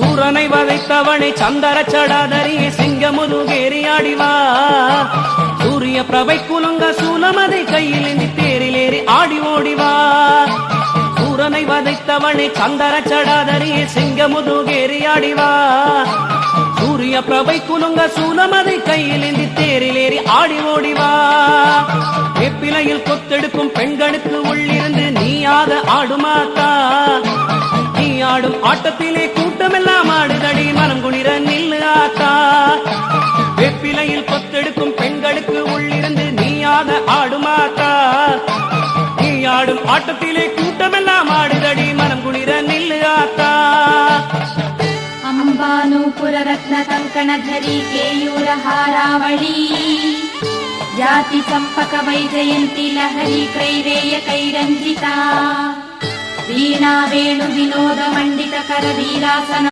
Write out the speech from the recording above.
சூரனை வதைத்தவனை சந்தர சடாதரி சிங்கமுதுகேறி ஆடிவா. சூரிய பிரபை குலுங்க சூலமதை கையில் ஏந்தி தேரிலேறி ஆடி ஓடிவா. சூரனை வதைத்தவனை சந்தர சடாதரி சிங்கமுதுகேறி ஆடிவா. சூரிய பிரபை குலுங்க சூலமதை கையில் ஏந்தி தேரிலேறி ஆடி ஓடிவா. வேப்பிலையில் கொத்தெடுக்கும் பெண்களுக்கு உள்ளிருந்து நீயாத ஆடுமாத்தா. ஆடும் ஆட்டத்திலே கூட்டமெல்லாம் ஆடுதடி. மனம் குளிர நில்லு ஆத்தா. வெப்பிலையில் கொத்தெடுக்கும் பெண்களுக்கு உள்ளிருந்து நீயாக ஆடுமாத்தா நீ ஆடும் ஆட்டத்திலே கூட்டமெல்லாம் ஆடுதடி. மனம் குளிர நில்லு ஆத்தா. अम्बानूपुररत्नकङ्कणधरी केयूरहारावळी जातिसम्पकवैजयन्ती लहरी कैरेयकैरञ्जिता వీణా వేణు వినోద మండిత కర వీరాసన